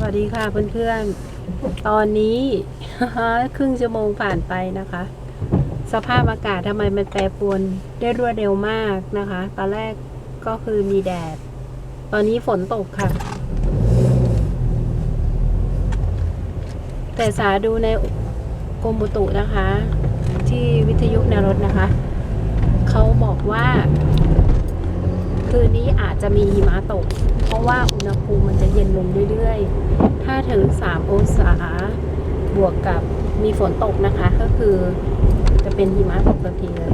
สวัสดีค่ะเพื่อนๆ ตอนนี้ครึ่งชั่วโมงผ่านไปนะคะ สภาพอากาศทำไมมันแปรปรวนได้รวดเร็วมากนะคะ ตอนแรกก็คือมีแดด ตอนนี้ฝนตกค่ะ แต่สาดูในกรมอุตุนะคะ ที่วิทยุในรถนะคะ เขาบอกว่า คืนนี้อาจจะมีหิมะตก เพราะว่าอุณหภูมิมันจะเย็นลงเรื่อยๆ ถ้าถึง 3 องศาบวกกับมีฝนตกนะคะ ก็คือจะเป็นหิมะตกทันทีเลย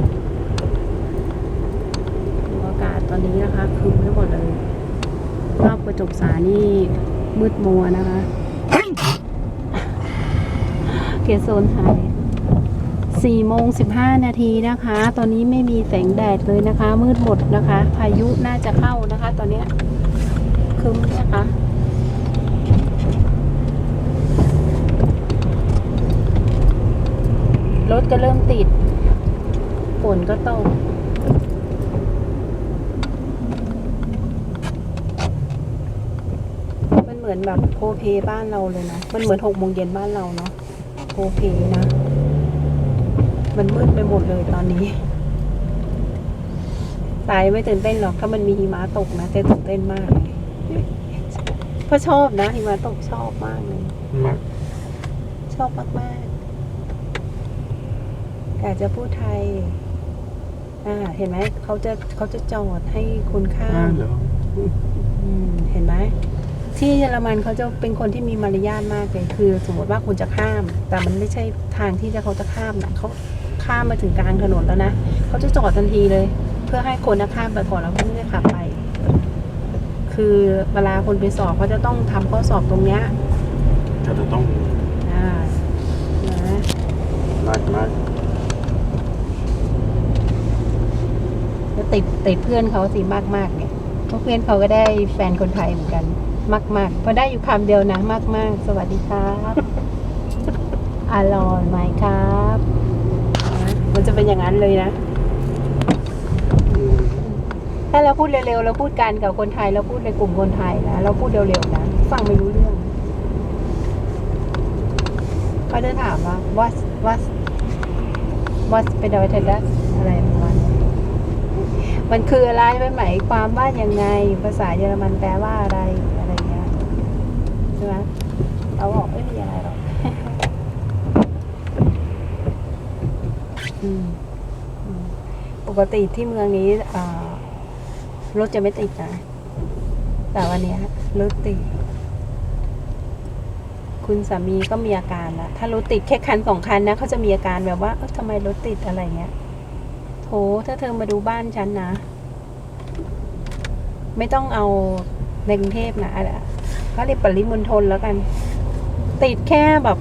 อากาศตอนนี้นะคะครึ้มไปหมดเลยรอบกระจกสานี่มืดมัวนะคะเกียร์โซนไทย4โมง15 นาทีนะคะ ตอนนี้ไม่มีแสงแดดเลยนะคะ มืดหมดนะคะ พายุน่าจะเข้านะคะ ตอนเนี้ย รึ้มนะคะรถก็เริ่มติดฝนก็ตกมันเหมือนแบบโพเพบ้านเราเลยนะ มันเหมือนหกโมงเย็นบ้านเราเนาะโพเพนะ มันมืดไปหมดเลยตอนนี้ สายไม่ตื่นเต้นหรอก ถ้ามันมีหิมะตกนะจะตื่นเต้นมากเพราะชอบนะหิมะตกชอบมากเลย มากชอบมากๆอยากจะพูดไทย อ่า เห็นไหมเขาจะเขาจะจอดให้คนข้าอ้ามวเหรออืมเห็นไหมที่เยอรมันเขาจะเป็นคนที่มีมารยาทมากเลยคือ สมมติว่าคุณจะข้าม แต่มันไม่ใช่ทางที่จะเขาจะข้ามนะเขาข้ามมาถึงกลางถนนแล้วนะเขาจะจอดทันทีเลย เพื่อให้คนนะข้ามไปก่อนแล้วเขาไม่ได้ขับไป คือเวลาคนไปสอบเขาจะต้องทำข้อสอบตรงเนี้ยจะต้องอ่านะมากมากแล้วติดติดเพื่อนเขาสิมากมากๆเนี่ยเพราะเพื่อนเขาก็ได้แฟนคนไทยเหมือนกัน มากมากๆพอได้อยู่คำเดียวนะมากมากๆ สวัสดีครับอร่อยไหมครับนะมันจะเป็นอย่างนั้นเลยนะอืม ถ้าเราพูดเร็วๆเราพูดกันกับคนไทย เราพูดในกลุ่มคนไทยนะเราพูดเร็วๆนะฟังไม่รู้เรื่องเขาจะถามว่า what what what เป็นดอยเทดัสอะไรประมาณนี้มันคืออะไรมันหมายความว่ายังไง ภาษาเยอรมันแปลว่าอะไรอะไรเงี้ยใช่ไหมเราบอกไม่มีอะไรหรอกปกติที่เมืองนี้อ่า รถจะไม่ติดนะแต่วันนี้รถติด คุณสามีก็มีอาการละถ้ารถติดแค่คันสองคันนะเขาจะมีอาการแบบว่าเอ๊ะทำไมรถติดอะไรเงี้ยโถถ้าเธอมาดูบ้านฉันนะ ไม่ต้องเอาในกรุงเทพนะอะไรเขาเรียกปริมณฑลแล้วกัน ติดแค่แบบ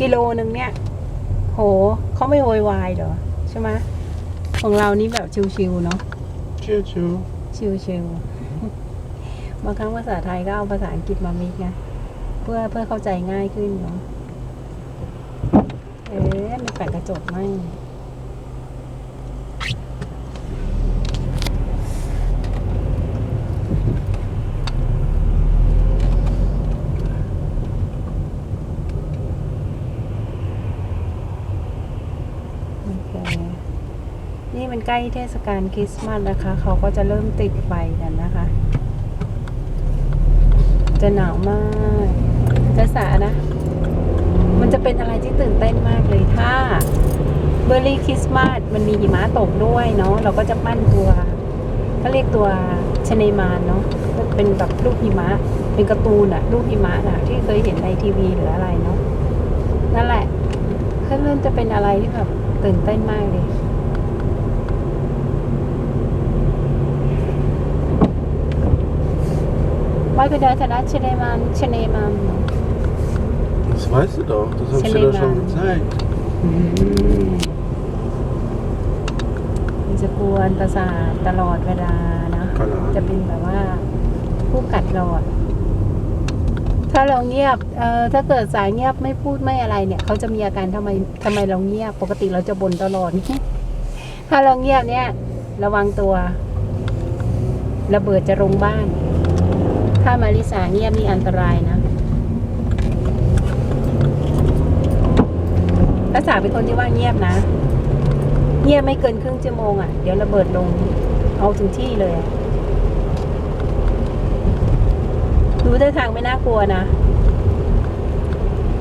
กิโลนึงเนี่ย โหเขาไม่โวยวายเหรอ ใช่ไหมของเรานี่แบบชิวๆเนาะชิวชิว ชิวๆบางครั้งภาษาไทยก็เอาภาษาอังกฤษมามิกนะเพื่อเพื่อเข้าใจง่ายขึ้นเนาะเอ๊ะมันแปะกระจกไหมโอเค นี่ มันใกล้เทศกาลคริสต์มาสนะคะ เขาก็จะเริ่มติดไฟกันนะคะ จะหนาวมากจะสานะ มันจะเป็นอะไรที่ตื่นเต้นมากเลยถ้าเบอร์รี่คริสต์มาสมันมีหิมะตกด้วยเนาะเราก็จะปั้นตัวก็เรียกตัวชเนมานเนาะเป็นแบบลูกหิมะ เป็นการ์ตูนอะลูกหิมะอะที่เคยเห็นในทีวีหรืออะไรเนาะนั่นแหละเพื่อนๆจะเป็นอะไรที่แบบตื่นเต้นมากเลย Was bedeutet das Schneemann? Schneemann. Das weißt du doch. Das hast du Schneemann. doch schon gezeigt. มันจะกวนประสาทตลอดเวลานะ ก็เหรอ จะเป็นแบบว่าผู้กัดเราอะถ้าเราเงียบ เอ่อ ถ้าเกิดสายเงียบไม่พูดไม่อะไรเนี่ย เขาจะมีอาการทำไมทำไมเราเงียบ ปกติเราจะบ่นตลอด ถ้าเราเงียบเนี่ย ระวังตัว ระเบิดจะลงบ้าน ถ้ามาริสาเงียบมีอันตรายนะภาษาเป็นคนที่ว่าเงียบนะ เงียบไม่เกินครึ่งชั่วโมงอะ่ะ เดี๋ยวระเบิดลง เอาถึงที่เลยดูท่าทางไม่น่ากลัวนะ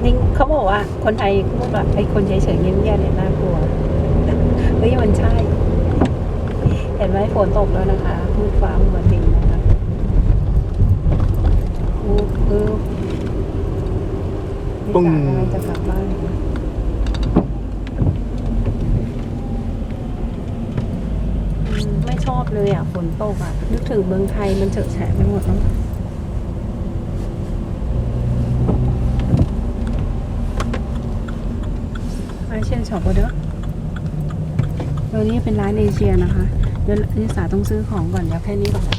นิ่งเขาบอกว่า คนไทยพูดว่าไอ้คนเฉยเฉยเงียบๆเนี่ยน่ากลัวเฮ้ยมันใช่ เห็นไหมฝนตกแล้วนะคะมืดฟ้ามืดดิง นะคะอู้อู้นิปึ้งสากำลังจะกลับบ้านอืมไม่ชอบเลยอะฝนตกอะ นึกถึงเมืองไทยมันเฉอะแฉะไปหมดเนาะมาเชียนช็อปก็เด้อตัวนี้เป็นร้านเอเชียนะคะ เดี๋ยวนิสาต้องซื้อของก่อนเดี๋ยวแค่นี้ก่อน